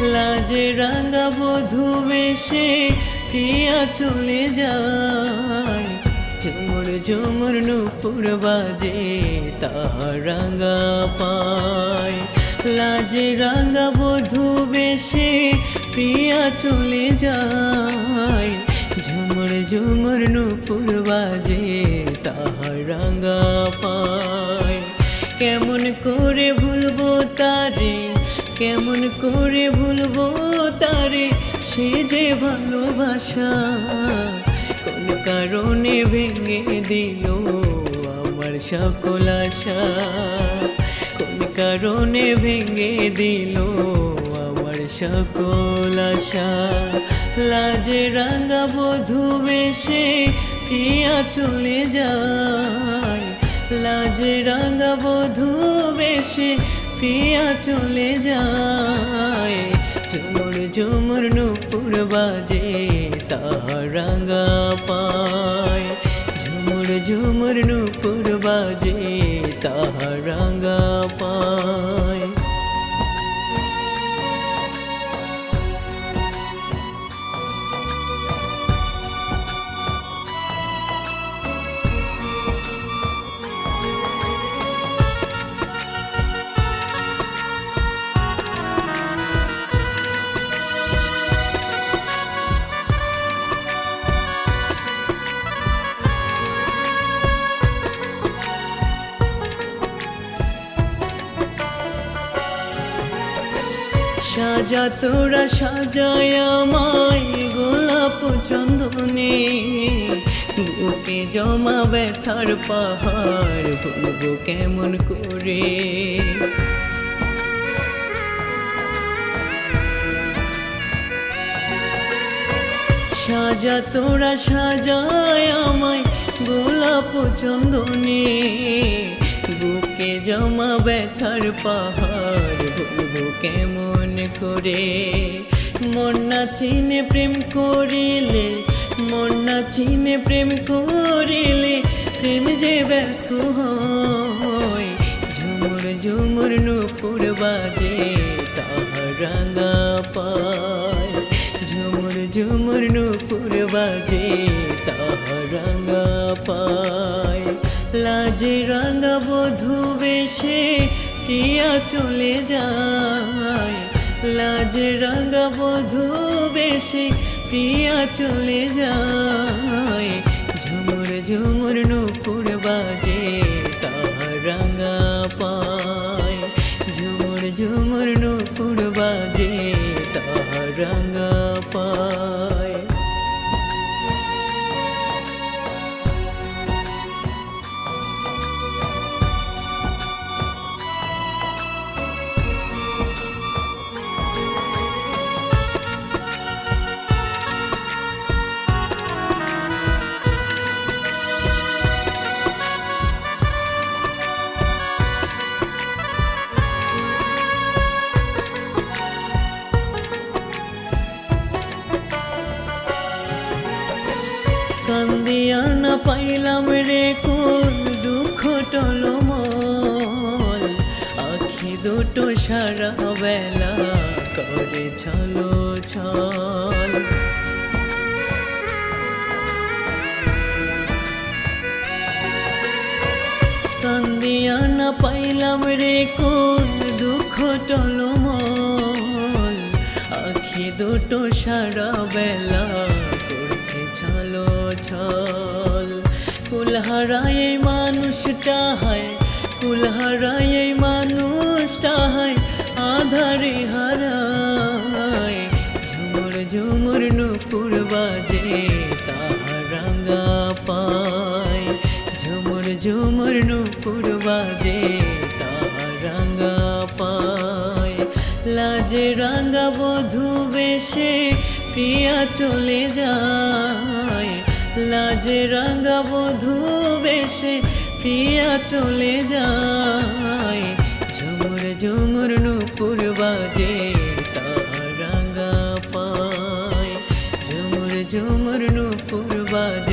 লাজে রাঙা বধু বেশে ফিয়া চলে যায়। ঝুমুর ঝুমুর নুপুর বাজে তাহার রাঙা পায়। লাজে রাঙা বধু বেশে প্রিয়া চলে যায়। ঝুমুর ঝুমুর নুপুর বাজে তাহার রাঙা পায়। কেমন করে ভুলবো তারে কেমন করে ভুলবো তারে? সে যে ভালোবাসা কোন কারণে ভেঙে দিল আমার সকল আশা? কোন কারণে ভেঙে দিল আমার সকল আশা? লাজে রাঙা বধু বেশে ফিয়া চলে যায়। লাজে রাঙা বধু বেশে ফিয়া চলে যায় ঝুমুর ঝুমুর নুপুর বাজে তাহার রাঙা পায়। ঝুমুর ঝুমুর নুপুর বাজে তাহার রাঙা পায়। সাজা তোরা সাজায় আমায় গোলাপ চন্দনে। বুকে জমা ব্যথার পাহাড় ভুলবো কেমন করে? সাজা তোরা সাজায় আমায় গোলাপ চন্দনে। বুকে জমা ব্যথার পাহাড় ভুলবো কেমন করে? মন না চিনে প্রেম করিলে, মন না চিনে প্রেম করিলে প্রেম যে ব্যর্থ হয়। ঝুমুর ঝুমুর নুপুর বাজে তাহার রাঙা পায় ঝুমুর ঝুমুর নুপুর বাজে তাহার রাঙা পায় লাজে রাঙা বধু বেশে প্রিয়া চলে যায়। লাজ রাঙা বধু বেশে পিয়া চলে যায়। ঝুমুর ঝুমুর নুপুর বাজে তাহার রাঙা পায়। ঝুমুর ঝুমুর নুপুর বাজে কান্দিয়া না পাইলাম রে, কোন দুঃখ টলমল? আখি দুটো সারা বেলা করে ছলো ছল কান্দিয়া না পাইলাম রে, কোন দুঃখ টলমল? আখি দুটো সারা বেলা কুলহারায় এই মানুষটা হয়, কুলহারায় এই মানুষটা হয়, আধারে হারায়। ঝুমুর ঝুমুর নুপুর বাজে তাহার রাঙা পায়। ঝুমুর ঝুমুর নুপুর বাজে তাহার রাঙা পায়। লাজে রাঙা বধু বেশে প্রিয়া চলে যায় লাজে রাঙা বধু বেশে ফিয়া চলে যায়। ঝুমুর ঝুমুর নুপুর বাজে তার রাঙা পায়। ঝুমুর ঝুমুর নুপুর বাজে